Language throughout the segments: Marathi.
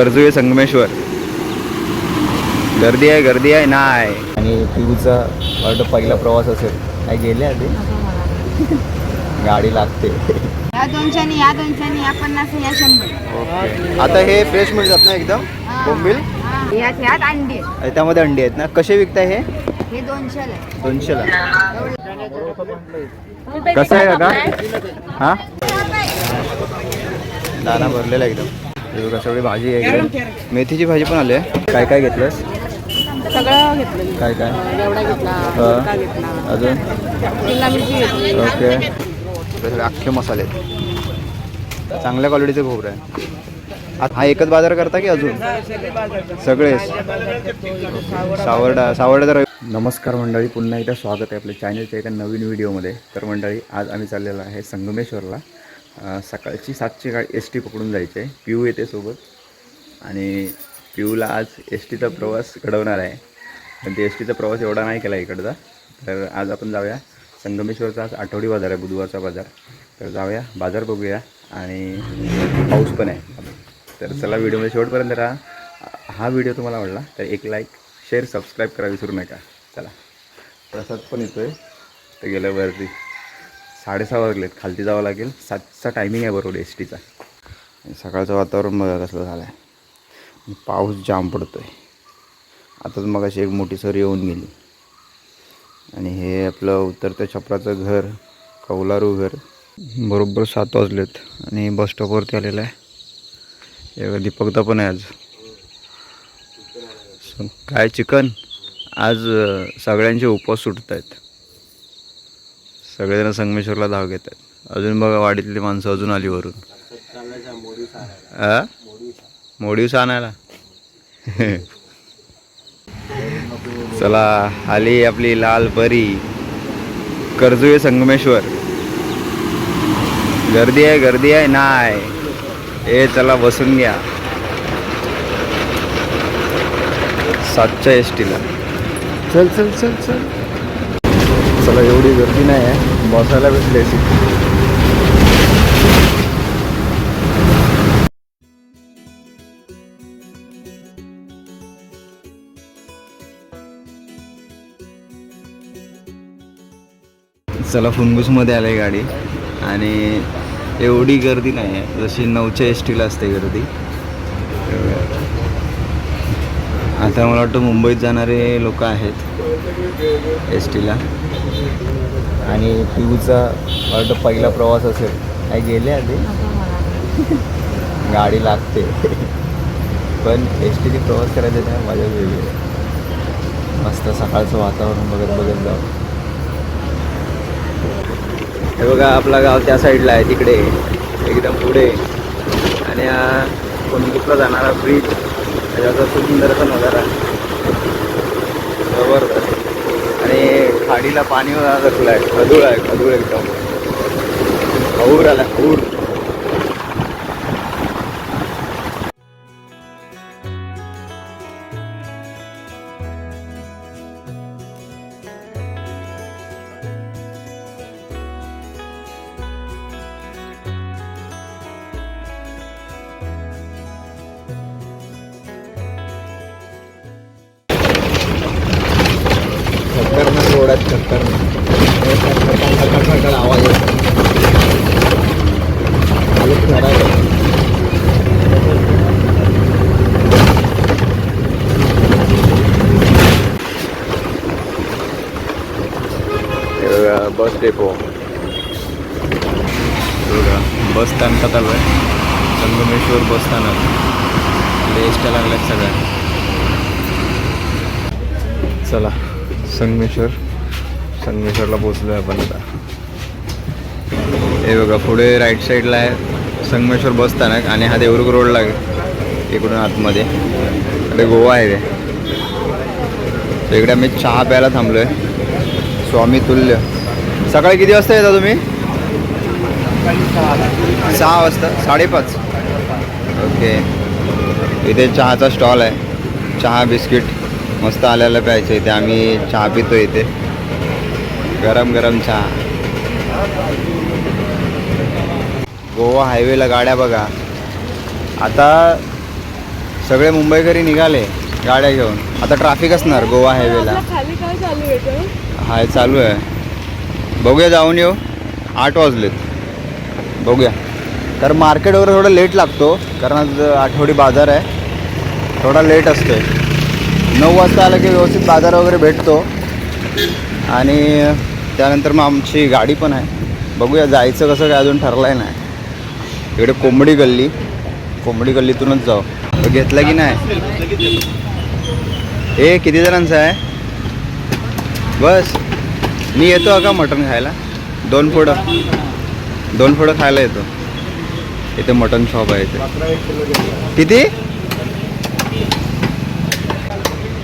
कर्जुवे संगमेश्वर. गर्दी आहे गर्दी आहे नाही. आणि पिऊचा वाटतं पहिला प्रवास असेल. काय गेले आधी? गाडी लागते. या दोनशेनी या दोनशेनी या पन्नास या शंभर. ओके. आता हे फ्रेश मिळतात ना एकदम? बोंबील? हा. यात अंडी. आणि त्यामध्ये अंडी आहेत ना? कसे विकताय हे? हे दोनशेला. आहे. दोनशेला कसं आहे काका? हा? दाना भरलेला एकदम. बघा सगळी भाजी आहे मेथीची भाजी पण आली आहे. काय काय घेतलंस? सगळं घेतलं काय काय? घेतला घेतला. अजून? घेतली. ओके. सगळे अख्खे मसाले आहेत. चांगल्या क्वालिटीचे खोबरं आहे. आता हा एकच बाजार करता की अजून? सगळे सावर्डा सावर्डा. तर नमस्कार मंडळी पुन्हा एकदा स्वागत आहे आपल्या चॅनलच्या एका नवीन व्हिडिओमध्ये तर मंडळी आज आम्ही चाललेलो आहे संगमेश्वरला. सकाळची सातची गाडी एस टी पकडून जायची आहे पिऊ येते सोबत. आणि पिऊला आज एस टीचा प्रवास घडवणार आहे. पण ते एस टीचा प्रवास एवढा नाही केला इकडचा. तर आज आपण जाऊया. संगमेश्वरचा आज आठवडी बाजार आहे बुधवारचा बाजार. तर जाऊया बाजार बघूया. आणि पाऊस पण आहे. तर चला व्हिडिओमध्ये शेवटपर्यंत राहा. हा व्हिडिओ तुम्हाला आवडला तर एक लाईक शेअर सबस्क्राईब करा विसरू नका. चला. प्रसाद पण येतो आहे तर गेल्यावरती. साडेसहा वाजलेत. खालती जावं लागेल. सातचा टायमिंग आहे बरोबर एस टीचा सकाळचं वातावरण बघा कसलं झालं आहे पाऊस जाम पडतो आहे आताच मग अशी एक मोठी सर येऊन गेली. आणि हे आपलं उतरत्या छपराचं घर कौलारू घर बरोबर सात वाजलेत. आणि बस स्टॉपवरती आलेलं आहे. हे दीपकदा पण आहे आज. काय चिकन? आज सगळ्यांचे उपवास सुटत आहेत सगळेजण संगमेश्वरला धाव घेत आहेत. अजून बघा वाडीतली माणसं अजून आली वरून. आ? मोडीव आणायला. चला आली आपली लाल परी. कर्जुवे संगमेश्वर. गर्दी आहे गर्दी आहे नाय. ए चला बसून घ्या. सातच्या एस टीला चल चल चल चल. चला एवढी गर्दी नाही आहे. बसायला भेटली अशी. चला फुनगुसमध्ये आली गाडी. आणि एवढी गर्दी नाही आहे. जशी नऊच्या एस टीला असते गर्दी. आता मला वाटतं मुंबईत जाणारे लोक आहेत एस टीला आणि पिऊचा वाटतं पहिला प्रवास असेल. नाही गेले आधी. गाडी लागते. पण एस टीने प्रवास करायचा नाही माझ्या वेगळी आहे. मस्त सकाळचं वातावरण बघत बघत जाऊ. हे बघा आपला गाव त्या साईडला आहे तिकडे. एकदम पुढे. आणि हा कोणतीला जाणारा ब्रिज त्याचा सुंदर असा नजारा. जबरदस्त. खाडीला पाणी घातलं आहे खदूळ आहे खदूळ एकदम. खऊर आला खऊर संगमेश्वर. संगमेश्वरला पोचलो आहे आपण आता. हे बघा पुढे राईट साईडला आहे संगमेश्वर बस स्थानक आणि हा देवरुख रोडला आहे. इकडून आतमध्ये. इकडे गोवा आहे इकडे आम्ही चहा प्यायला थांबलो आहे स्वामी तुल्य. सकाळी किती वाजता येता तुम्ही? सहा वाजता. साडेपाच. ओके. इथे चहाचा स्टॉल आहे. चहा बिस्किट. मस्त आल्याला प्यायचं इथे. आम्ही चहा पितो इथे. गरम गरम चहा. गोवा हायवेला गाड्या बघा. आता सगळे मुंबईकरी निघाले गाड्या घेऊन. आता ट्रॅफिक असणार गोवा हायवेला. हाय चालू आहे. बघूया जाऊन येऊ. आठ वाजलेत. बघूया. तर मार्केट वगैरे थोडं लेट लागतो कारण आज आठवडी बाजार आहे. थोडा लेट असतोय. नऊ वाजता आलं की व्यवस्थित बाजार वगैरे भेटतो. आणि त्यानंतर मग आमची गाडी पण आहे. बघूया जायचं कसं काय अजून ठरलं आहे नाही. इकडे कोंबडी गल्ली. कोंबडी गल्लीतूनच जाऊ. तो घेतला की नाही? हे किती जणांचं आहे? बस. मी येतो का मटण खायला? दोन फोडं. दोन फोडं खायला येतो. इथे मटण शॉप आहे इथे. किती?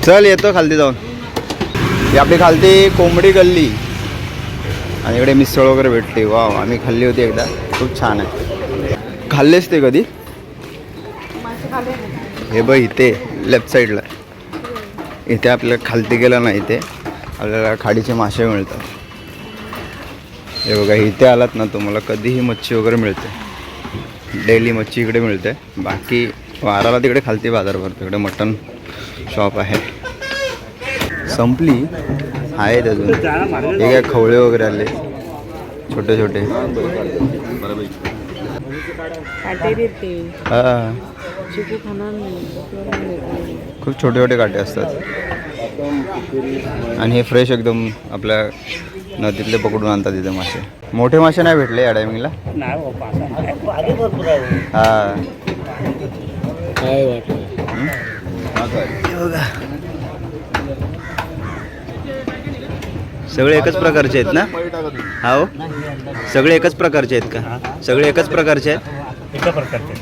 चल येतो खालती जाऊन. ही आपली खालती कोंबडी गल्ली. आणि इकडे मिसळ वगैरे भेटते वा आम्ही खाल्ली होती एकदा. खूप छान आहे. खाल्लेच ते कधी? हे बघ इथे लेफ्ट साईडला. इथे आपल्याला खालती गेलं ना इथे आपल्याला खाडीचे मासे मिळतात. हे बघा इथे आलात ना तुम्हाला कधीही मच्छी वगैरे मिळते. डेली मच्छी इकडे मिळते. बाकी वाराला तिकडे खालती बाजार भरतो. इकडे मटन शॉप आहे. संपली. आहेत अजून. हे काय खवळे वगैरे आले. छोटे छोटे. हा. खूप छोटे छोटे काटे असतात. आणि हे फ्रेश एकदम आपल्या नदीतले पकडून आणतात तिथे मासे. मोठे मासे नाही भेटले या टायमिंगला हा हं? हे बघा. सगळे एकच प्रकारचे आहेत ना? हा सगळे एकच प्रकारचे आहेत का? सगळे एकच प्रकारचे आहेत? एका प्रकारचे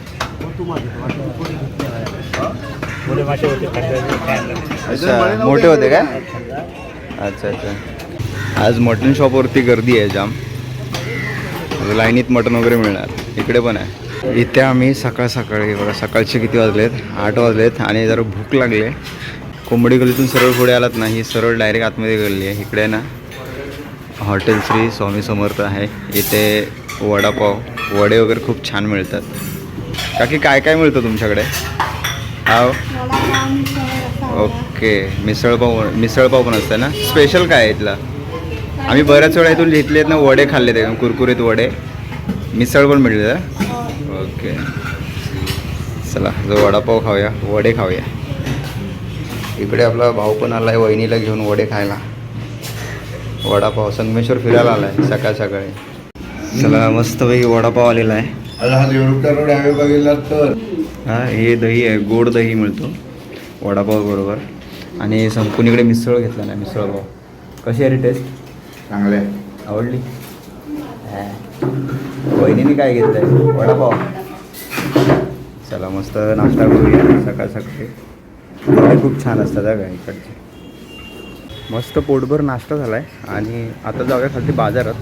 मोठे मासे होते अच्छा मोठे होते का? अच्छा अच्छा. आज मटन शॉपवरती गर्दी आहे जाम. लाईनीत मटन वगैरे मिळणार. इकडे पण आहे. इथे आम्ही सकाळ सकाळी बघा सकाळचे किती वाजलेत? आठ वाजलेत आणि जरा भूक लागली. कोंबडी गल्लीतून सरळ पुढे आलात ना ही सरळ डायरेक्ट आतमध्ये गल्ली आहे. इकडे ना हॉटेल श्री स्वामी समर्थ आहे. इथे वडापाव वडे वगैरे खूप छान मिळतात. काकी काय काय मिळतं तुमच्याकडे? हो ओके. मिसळपाव मिसळपाव पण असतं ना? स्पेशल काय आहे इथला? आम्ही बऱ्याच वेळा इथून घेतले आहेत ना वडे खाल्ले ते कुरकुरीत वडे. मिसळ पण मिळले ओके. चला जो वडापाव खाऊया वडे खाऊया. इकडे आपला भाऊ पण आला आहे वहिनीला घेऊन वडे खायला. वडापाव संगमेश्वर फिरायला आला आहे सकाळ सकाळी. चला मस्तपैकी वडापाव आलेला आहे. हा हे दही आहे गोड दही मिळतो वडापाव बरोबर. आणि संपून इकडे मिसळ घेतला ना मिसळ पाव. कशी आहे रे टेस्ट चांगले आवडली. वहिनीने काय घेतलं आहे वडापाव. चला मस्त नाश्ता करूया सकाळ सकाळी. खूप छान असतात का इकडचे. मस्त पोटभर नाश्ता झाला आहे आणि आता जाऊया खालती बाजारात.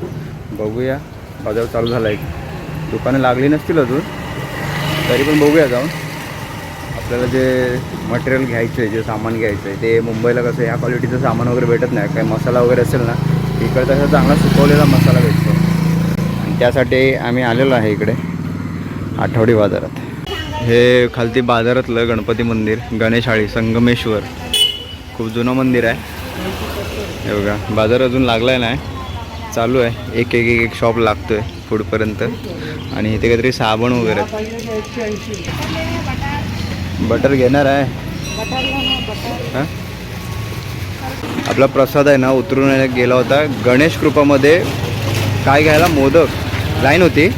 बघूया बाजार चालू झाला आहे दुकानं लागली नसतील अजून. तरी पण बघूया जाऊन. आपल्याला जे मटेरियल घ्यायचं आहे जे सामान घ्यायचं आहे ते मुंबईला कसं ह्या क्वालिटीचं सामान वगैरे भेटत नाही. काही मसाला वगैरे असेल ना इकडे तसा चांगला सुकवलेला मसाला भेटतो. आणि त्यासाठी आम्ही आलेलो आहे इकडे आठवडी बाजारात. हे खालती बाजारातलं गणपती मंदिर गणेशाळी संगमेश्वर. खूप जुनं मंदिर आहे. हे बघा बाजार अजून लागला आहे नाही. चालू आहे. एक एक एक एक शॉप लागतो आहे पुढपर्यंत. आणि इथे काहीतरी साबण वगैरे बटर घेणार आहे. हां? आपला प्रसाद आहे ना उतरून गेला होता. गणेश कृपामध्ये काय घ्यायला? मोदक. लाईन होती.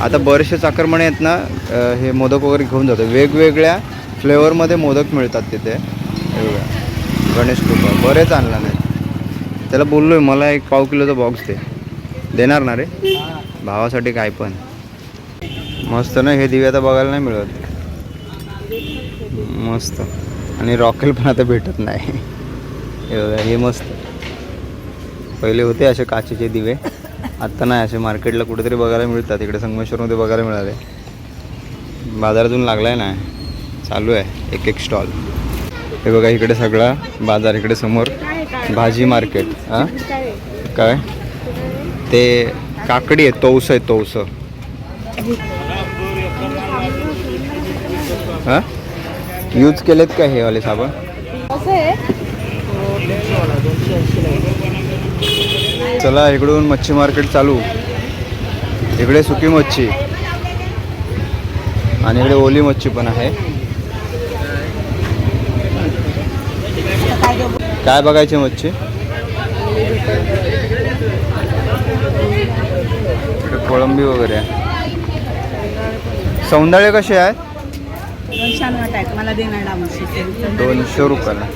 आता बरेचसे चाकरमणे आहेत ना हे मोदक वगैरे घेऊन जातो. वेगवेगळ्या फ्लेवरमध्ये मोदक मिळतात तिथे. गणेश कृपा. बरेच आणला नाही. त्याला बोललो आहे मला एक पाव किलोचा बॉक्स दे. देणार ना रे. भावासाठी काय पण. मस्त ना हे दिवे आता बघायला नाही मिळत. मस्त. आणि रॉकेल पण आता भेटत नाही. हे बघा हे मस्त. पहिले होते असे काचेचे दिवे आत्ता नाही असे मार्केटला कुठेतरी बघायला मिळतात. इकडे संगमेश्वरमध्ये बघायला मिळाले. बाजारातून लागलाय लागला आहे ना चालू आहे एक एक स्टॉल. हे बघा इकडे सगळा बाजार इकडे समोर. भाजी मार्केट हां? काय? ते काकडी आहे तौस आहे तौस. हां? यूज केलेत का हे वाले साबण? चला इकडून मच्छी मार्केट चालू. इकडे सुकी मच्छी. आणि इकडे ओली मच्छी पण आहे. काय बघायची मच्छी? इकडे कोळंबी वगैरे आहे. सौंदाळे कसे आहेत? दोनशे रुपयाला.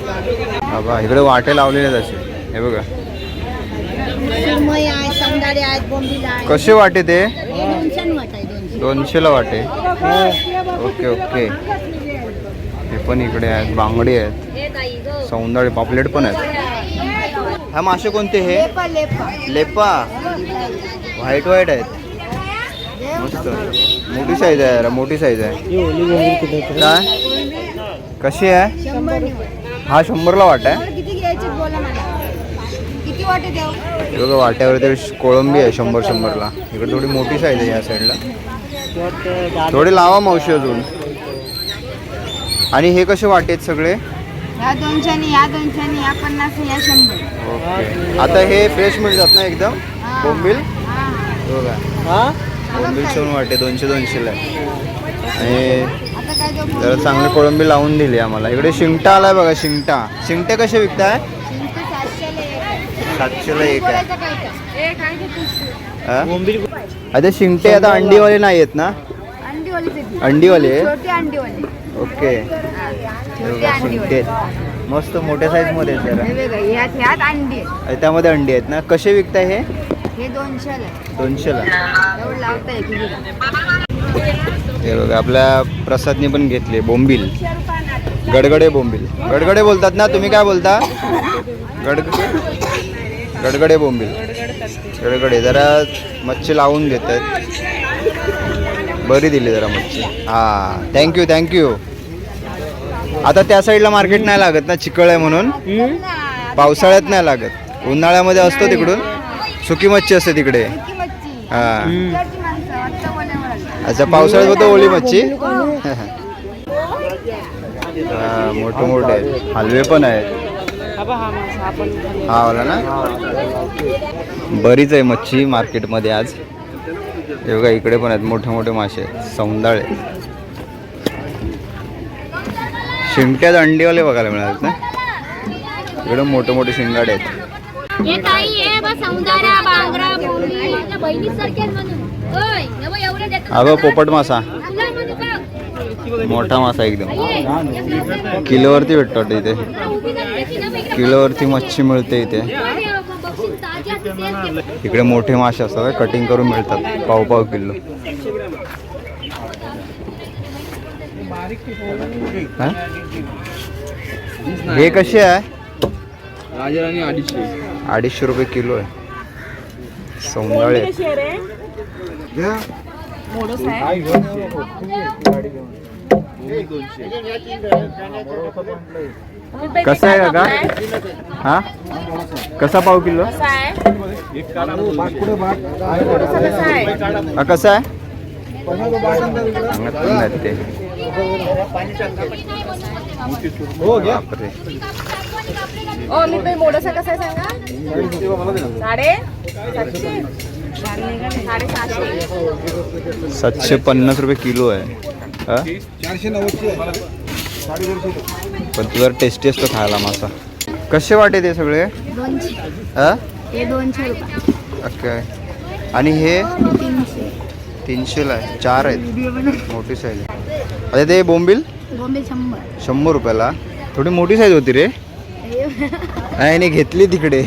बाबा इकडे वाटे लावलेले आहेत असे. हे बघा. कसे वाटे ते? हे दोनशेला वाटे. Okay okay. हे पण इकडे आहेत बांगडे आहेत. सौंदाळे पापलेट पण आहेत? हा मासे कोणते हे? लेपा व्हाईट व्हाईट आहेत. मस्त. मोठी साईज आहे जरा मोठी साईज आहे. काय? कशी आहे? हा शंभरला वाटा आहे. तुम्हाला किती घ्यायची बोला मला. किती वाटे देऊ हे बघा वाट्यावर ते कोळंबी आहे शंभर शंभरला. इकडे थोडी मोठी साईज आहे या साईडला थोडे लावा मावशी अजून. आणि हे कसे वाटेत सगळे? ह्या दोनशेनी ह्या दोनशेनी ह्या पन्नास ह्या शंभर. ओके. आता हे फ्रेश मिळतात ना एकदम? हा. बोंबील हा. हे? बघा बोंबील सोन वाटे दोनशे दोनशेला. आहे आणि आता काय देऊ जरा चांगले कोळंबी लावून दिली आम्हाला. इकडे शिंगटा आलाय बघा शिंगटा. शिंगटे कसे विकताय? सातशेला एक आहे. सातशेला एक आहे. बोलायचं काय? हा? आता शिंगटे आता अंडीवाले नाही आहेत ना. अंडीवाले? छोटी अंडीवाली. ओके. मस्त मोठ्या साईजमध्ये त्यामध्ये अंडी आहेत ना? कसे विकताय हे? हे दोनशेला हे. बघा आपल्या प्रसादने पण घेतले बोंबील. गडगडे बोंबील. गडगडे बोलतात ना? तुम्ही काय बोलता? गड गडगडे बोंबील. गडगडे. जरा मच्छी लावून घेत आहेत बरी दिली जरा मच्छी. हां थँक्यू थँक्यू आता त्या साईडला मार्केट नाही लागत ना चिकळ आहे म्हणून. पावसाळ्यात नाही लागत. उन्हाळ्यामध्ये असतो तिकडून. सुकी मच्छी असते तिकडे. हां. अच्छा पावसाळ्यात होतं ओली मच्छी? हा, मोठे मोठे. हलवे पण आहेत. हा वाला ना. बरीच आहे मच्छी मार्केटमध्ये आज. हे बघा इकडे पण आहेत मोठे मोठे मासे सौंदाळे. शिंगट्यात अंडीवाले बघायला मिळाले ना? इकडे मोठे मोठे शिंगाडे आहेत. बघ पोपट मासा. मोठा मासा एकदम. किलोवरती भेटतो वाटतं इथे. किलोवरती मच्छी मिळते इथे बघ, हे बघ, बघशील, ताजी असते, तेच घे. इकडे मोठे मासे असतात कटिंग करून मिळतात पाव पाव किलो. हा? हे कसे आहे? अडीचशे. रुपये किलो आहे. सौंदाळे कसा आहे काका हा? कसा पाव किलो? हा कसा आहे? ते मोडसा कसा आहे सांगा साडे सातशे पन्नास रुपये किलो आहे. हा? चारशे नव्वदची पण तुझा टेस्टी असतो खायला मासा. कसे वाटे ते सगळे? ओके. आणि हे? तीनशे. तीनशेला आहे. चार आहेत. मोठी साईज अच्छा ते बोंबील? शंभर. रुपयाला. थोडी मोठी साईज होती रे. नाही घेतली तिकडे.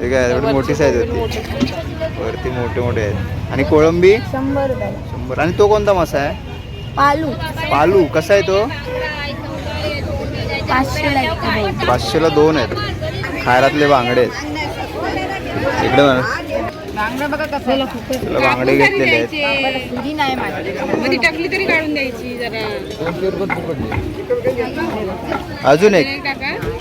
ते काय थोडी मोठी साईज होती. वरती मोठे मोठे आहेत. आणि कोळंबी? शंभर. आणि तो कोणता मासा आहे? पालू. पालू कसा आहे तो? पाचशेला. पाचशेला दोन आहेत. खायरातले बांगडे आहेत. इकडे बघा. बांगडा तुला घेतलेले आहेत. सुरी नाही माझी टाकली तरी काढून द्यायची जरा. अजून एक.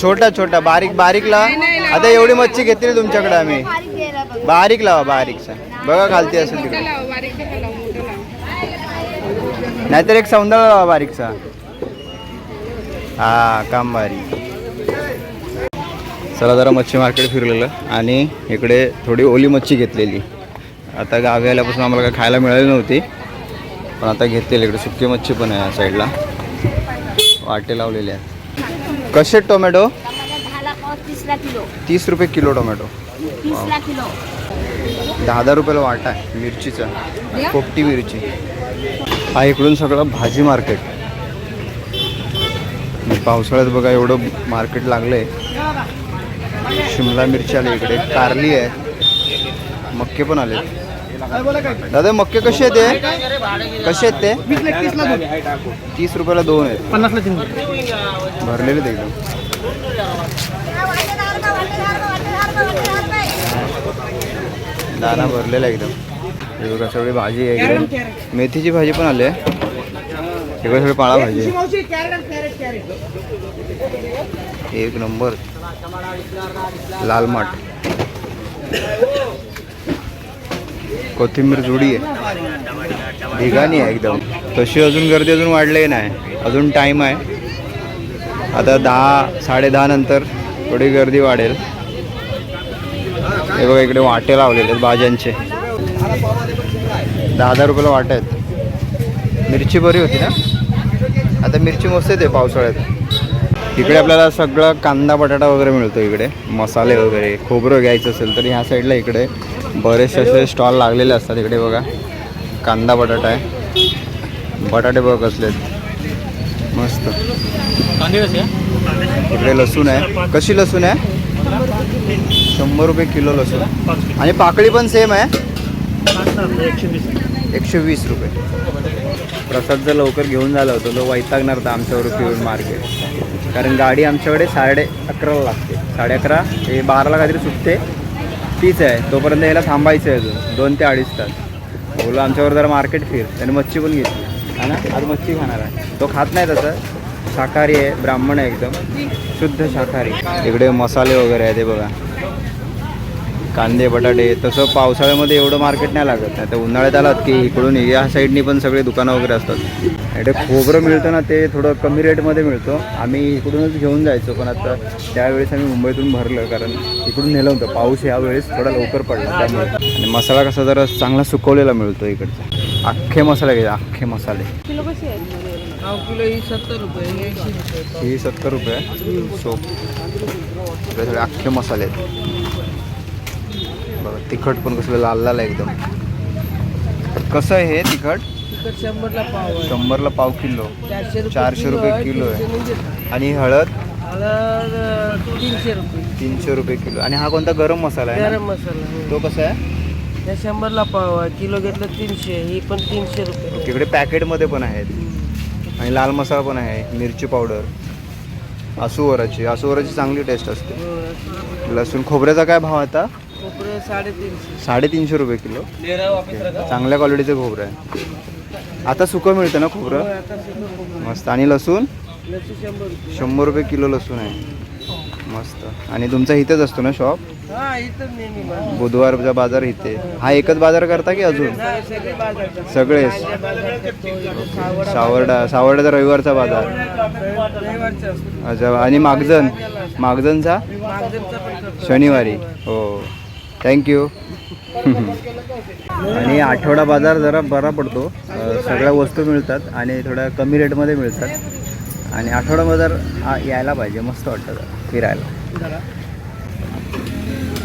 छोटा छोटा. बारीक बारीक लावा आता एवढी मच्छी घेतली तुमच्याकडे आम्ही. बारीक लावा बारीकचा बघा खालती असेल तिकडे लाव बारीक नका लाव मोठं लाव नाहीतर एक सौंदर्य लावा बारीकचा. हा कामबारी चला जरा मच्छी मार्केट फिरलेलं आणि इकडे थोडी ओली मच्छी घेतलेली. आता गावी आल्यापासून आम्हाला काय खायला मिळाली नव्हती पण आता घेतलेली. इकडे सुकी मच्छी पण आहे या साईडला. वाटे लावलेले आहेत. कसे आहेत टोमॅटो? तीस रुपये किलो टोमॅटो. दहा दहा रुपयाला वाटा आहे मिरचीचा. पोपटी मिरची. हा इकडून सगळं भाजी मार्केट. पावसाळ्यात बघा एवढं मार्केट लागलंय. शिमला मिरची आली इकडे. कारली आहे. मक्के पण आले दादा मक्के कसे आहेत ते कसे आहेत ते? तीस रुपयाला दोन आहेत. भरलेले ते एकदम. दाना भरलेला एकदम. हे बघा सगळी भाजी आहे इकडे. मेथीची भाजी पण आली आहे. इकडे सगळी पाळा भाजी. आहे. एक नंबर. लाल माठ. कोथिंबीर जुडी आहे. ढिगाणी आहे एकदम. तशी अजून गर्दी अजून वाढली नाही. अजून टाईम आहे. आता दहा साडेदहा नंतर थोडी गर्दी वाढेल. हे बघा इकडे वाटे लावलेले आहेत भाज्यांचे. दहा हजार रुपयाला वाटत आहेत. मिरची बरी होती ना? आता मिरची मस्त येते पावसाळ्यात. इकडे आपल्याला सगळं कांदा बटाटा वगैरे मिळतो इकडे. मसाले वगैरे खोबरं घ्यायचं असेल तर ह्या साईडला इकडे. बरेचसे असे स्टॉल लागलेले असतात इकडे बघा. कांदा बटाटा आहे. बटाटे बघ कसले आहेत. मस्त. इकडे लसूण आहे. कशी लसूण आहे? शंभर रुपये किलो लसूण. आणि पाकळी पण सेम आहे. एकशे वीस. रुपये. प्रसाद जर लवकर घेऊन झाला होता. तो वैतागणार होता आमच्यावर पिऊन मार्केट कारण गाडी आमच्याकडे साडे अकराला लागते. साडे अकरा हे बाराला काहीतरी सुटते. तीच आहे. तोपर्यंत याला थांबायचं आहे अजून. दोन ते अडीच तास. बोलो आमच्यावर जरा मार्केट फिर. त्याने मच्छी पण घेतली. हा ना? आज मच्छी खाणार आहे. तो खात नाही तसं. शाकाहारी आहे. ब्राह्मण आहे एकदम. शुद्ध शाकाहारी. इकडे मसाले वगैरे आहे ते बघा. कांदे बटाटे तसं पावसाळ्यामध्ये एवढं मार्केट नाही लागत. नाही तर उन्हाळ्यात आलात की इकडून या साईडनी पण सगळे दुकानं वगैरे असतात. इकडे खोबरं मिळतं ना ते थोडं कमी रेटमध्ये मिळतं. आम्ही इकडूनच घेऊन जायचो पण आता त्यावेळेस आम्ही मुंबईतून भरलं कारण इकडून नेलं होतं. पाऊस यावेळेस थोडा लवकर पडला त्यामुळे. आणि मसाला कसा जरा चांगला सुकवलेला मिळतो इकडचा. अख्खे मसाले घ्यायचे अख्खे मसाले. किलो कसे आहेत पाव किलो ही सत्तर रुपये सोप सगळे अख्खे मसाले आहेत. बघा तिखट पण कसलं लाल लाल आहे एकदम. कसं आहे हे तिखट? शंभरला पाव शंभरला पाव किलो. चारशे रुपये किलो आहे. आणि हळद? तीनशे रुपये. तीनशे रुपये किलो. आणि हा कोणता गरम मसाला आहे गरम? मसाला हो. तो कसा आहे? शंभरला पाव आहे. किलो घेतलं तीनशे ही पण तीनशे रुपये. तिकडे पॅकेटमध्ये पण आहेत. आणि लाल मसाला पण आहे मिरची पावडर. आसूवराची आसूवराची चांगली टेस्ट असते. हो, लसूण खोबऱ्याचा काय भाव आता? खोबरे साडेतीनशे. साडेतीनशे रुपये किलो. चांगल्या क्वालिटीचं खोबरं आहे. आता सुकं मिळतं ना खोबरं? आता. मस्त. आणि लसूण? लसूण शंभर रुपये. शंभर रुपये किलो लसूण आहे. मस्त. आणि तुमचा इथेच असतो ना शॉप हा इथं नेहमी माल. बुधवारचा बाजार इथे. हा एकच बाजार करता की अजून? नाही, सगळे बाजार करतो. सगळेच. भाज्या बाजार करतो, इथं सावडा सावर्डा सावर्ड्याचा रविवारचा बाजार बाजार, रविवारचा असतो. अच्छा आणि मागजन? मागजनचा? मागजनचा पण करतो. शनिवारी. हो. थँक्यू आणि आठवडा बाजार जरा बरा पडतो. सगळ्या वस्तू मिळतात आणि थोड्या कमी रेटमध्ये मिळतात. आणि आठवडा बाजार यायला पाहिजे मस्त वाटतं फिरायला.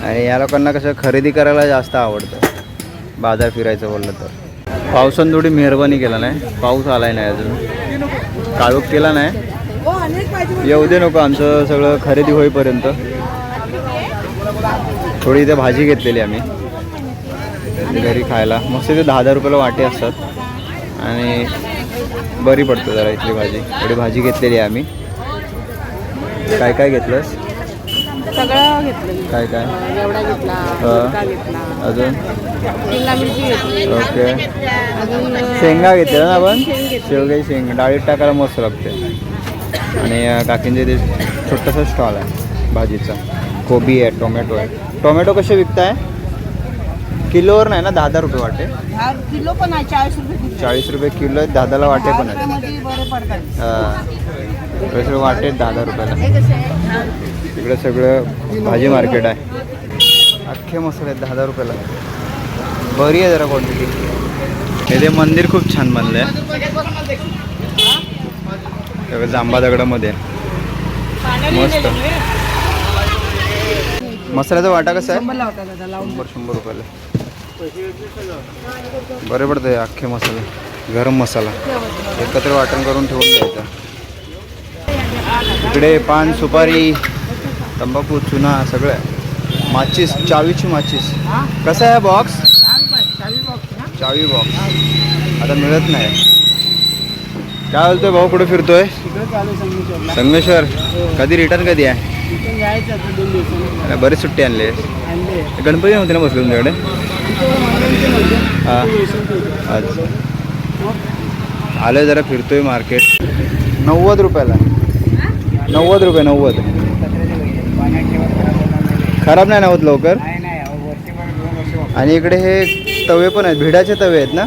आणि या लोकांना कसं खरेदी करायला जास्त आवडतं. बाजार फिरायचं बोललं तर. पावसानं थोडी मेहरबानी केला नाही. पाऊस आलाय नाही अजून. काळोख केला नाही. येऊ दे नको आमचं सगळं खरेदी होईपर्यंत. थोडी इथे भाजी घेतलेली आम्ही. घरी खायला. मस्त इथे दहा दहा रुपयाला वाटे असतात. आणि बरी पडतं जरा इथली भाजी. थोडी भाजी घेतलेली आहे आम्ही. काय काय घेतलंस? सगळं घेतलं काय काय? अजून? ओके. शेंगा घेतल्या ना आपण? शेवगाई शेंग. डाळीत टाकायला मस्त लागते. आणि काकींचे ते छोटासा स्टॉल आहे भाजीचा. कोबी आहे टोमॅटो आहे. टोमॅटो कसे विकताय? किलोवर नाही ना दहा दहा रुपये वाटे. हा किलो पण आहे चाळीस रुपये किलो. चाळीस रुपये किलो आहेत दादाला वाटे पण आहेत. मध्ये बरे पडतात. हा. हे सगळं वाटेत दहा दहा रुपयाला. इकडे सगळं भाजी मार्केट आहे. अख्खे मसाले आहेत दहा दहा रुपयाला. बरी आहे जरा क्वांटिटी हे ते मंदिर खूप छान बनलं आहे सगळं जांबा दगडामध्ये आहे. मस्त. मसाल्याचा वाटा कसा आहे? शंभर शंभर रुपयाला. बरे पडते अख्खे मसाले. गरम मसाला. एकत्र वाटण करून ठेवून द्यायचा. इकडे पान सुपारी तंबाखू चुना सगळं आहे. माचीस चावीची माचीस. कसा आहे बॉक्स चावी बॉक्स आता मिळत नाही. काय बोलतोय भाऊ कुठे फिरतोय? संगमेश्वर. कधी रिटर्न कधी आहे? अरे, बरेच सुट्टी आणले. गणपती नव्हते ना बसले तुमच्याकडे हा. आज आलोय जरा फिरतोय मार्केट. नव्वद रुपयाला. नव्वद रुपये नव्वद. खराब नाही ना होत लवकर आणि इकडे हे तवे पण आहेत भिडाचे तवे आहेत ना?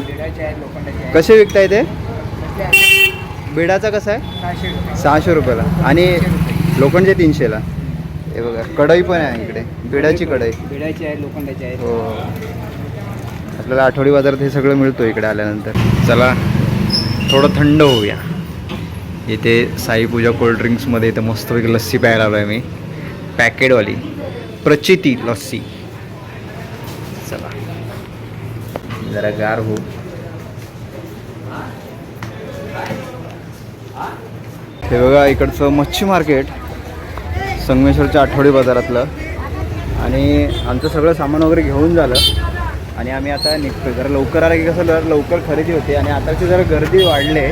कसे विकताय ते? भिडाचा कसा आहे? सहाशे रुपयाला. आणि लोखंडचे तीनशेला. हे बघा कढई पण आहे इकडे. भिडाची कढई. भिडाची आहे लोखंडाची आहे. हो. आपल्याला आठवडी बाजारात हे सगळं मिळतो इकडे आल्यानंतर. चला थोडं थंड होऊया. इथे साईपूजा कोल्ड्रिंक्समध्ये इथं मस्तपैकी लस्सी प्यायला आलो आहे मी. पॅकेटवाली प्रचिती लस्सी. चला. जरा गार हो हे बघा इकडचं मच्छी मार्केट. संगमेश्वरच्या आठवडी बाजारातलं. आणि आमचं सगळं सामान वगैरे घेऊन झालं. आणि आम्ही आता निघतो जरा लवकर आलं की कसं जरा लवकर खरेदी होते. आणि आताची जरा गर्दी वाढले.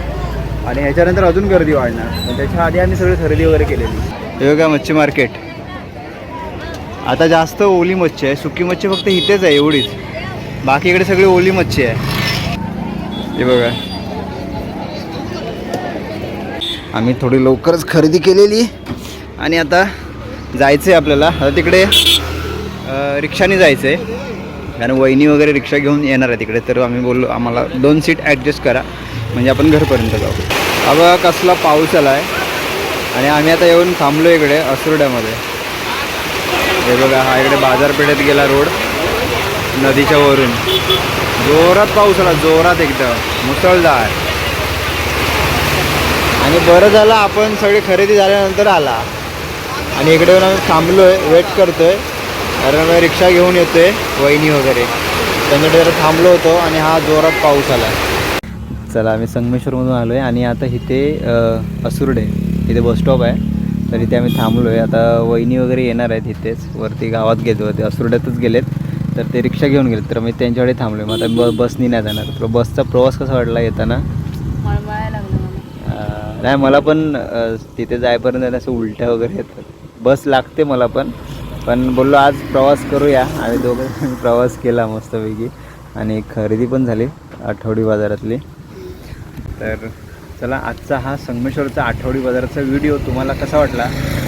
आणि ह्याच्यानंतर अजून गर्दी वाढणार. त्याच्या आधी आम्ही सगळी खरेदी वगैरे केलेली. हे बघा मच्छी मार्केट. आता जास्त ओली मच्छी आहे. सुकी मच्छी फक्त इथेच आहे एवढीच. बाकी इकडे सगळी ओली मच्छी आहे. हे बघा. आम्ही थोडी लवकरच खरेदी केलेली. आणि आता जायचं आहे आपल्याला. आता तिकडे रिक्षाने जायचं आहे कारण वहिनी वगैरे रिक्षा घेऊन येणार आहे तिकडे तर आम्ही बोललो आम्हाला दोन सीट ॲडजस्ट करा. म्हणजे आपण घरपर्यंत जाऊ. अगं कसला पाऊस आला आहे आणि आम्ही आता येऊन थांबलो इकडे असुर्ड्यामध्ये. हे बघा हा इकडे बाजारपेठेत गेला रोड. नदीच्या वरून. जोरात पाऊस आला जोरात एकदम. मुसळधार. आणि बरं झालं आपण सगळी खरेदी झाल्यानंतर आला. आणि इकडे येऊन आम्ही थांबलो आहे वेट करतो आहे कारण आम्ही रिक्षा घेऊन येतो आहे वहिनी वगैरे. त्यांच्याकडे जरा थांबलो होतो आणि हा जोरात पाऊस आला चला आम्ही संगमेश्वरमधून आलो आहे आणि आता इथे असुर्डे इथे बसस्टॉप आहे. तर इथे आम्ही थांबलो आहे आता वहिनी वगैरे येणार आहेत इथेच. वरती गावात गेलो ते असुर्ड्यातच गेलेत. तर ते रिक्षा घेऊन गेलेत. तर मी त्यांच्याकडे थांबलो मग आता ब बसनी नाही जाणार. तर बसचा प्रवास कसा वाटला येताना? नाही मला पण तिथे जायपर्यंत असं उलट्या वगैरे येतात. बस लागते मला पण. पण बोललो आज प्रवास करूया. आम्ही दोघं प्रवास केला मस्तपैकी. आणि खरेदी पण झाली आठवडी बाजारातली. तर चला आजचा हा संगमेश्वरचा आठवडी बाजाराचा व्हिडिओ तुम्हाला कसा वाटला?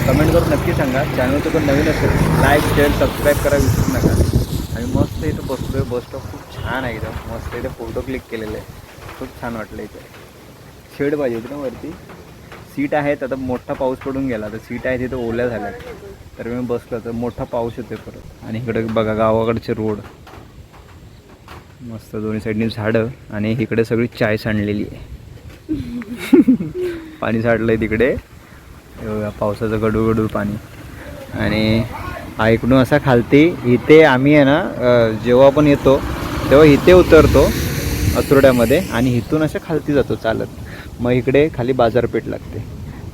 कमेंट करून नक्की सांगा. चॅनल पण नवीन असेल लाईक शेअर सबस्क्राईब करा विसरू नका. आणि मस्त इथं बसतोय बस स्टॉप खूप छान आहे एकदम. मस्त इथे फोटो क्लिक केलेले. आहे खूप छान वाटलं इथे. शेड पाहिजे होती ना वरती? सीट आहेत आता मोठा पाऊस पडून गेला. तर सीट आहे तिथं ओल्या झाल्या तर मी बसलो तर मोठा पाऊस येतोय परत. आणि इकडे बघा गावाकडचे रोड. मस्त दोन्ही साईडनी झाडं आणि इकडे सगळी चाय सांडलेली आहे. पाणी साठलं आहे तिकडे पावसाचं गडूळ गडूळ पाणी. आणि इकडून असा खालती इथे आम्ही आहे ना जेव्हा आपण येतो तेव्हा इथे उतरतो असुर्ड्यामध्ये. आणि इथून अशा खालती जातो चालत. मग इकडे खाली बाजारपेठ लागते.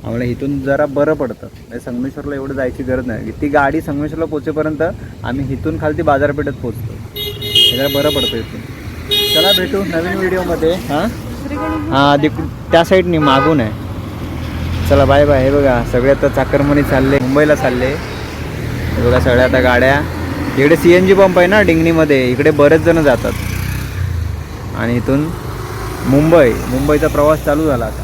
आम्हाला इथून जरा बरं पडतं. म्हणजे संगमेश्वरला एवढं जायची गरज नाही. ती गाडी संगमेश्वरला पोचेपर्यंत आम्ही इथून खालती बाजारपेठेत पोचतो जरा बरं पडतं इथून. चला भेटू नवीन व्हिडिओमध्ये. हां? हां तिक त्या साईडनी मागून आहे. चला बाय बाय. हे बघा सगळे आता चाकरमणी चालले मुंबईला चालले. हे बघा सगळ्या आता गाड्या. इकडे सी एन जी पंप आहे ना डिंगणीमध्ये. इकडे बरेच जण जातात. आणि इथून मुंबई मुंबईचा प्रवास चालू झाला आता.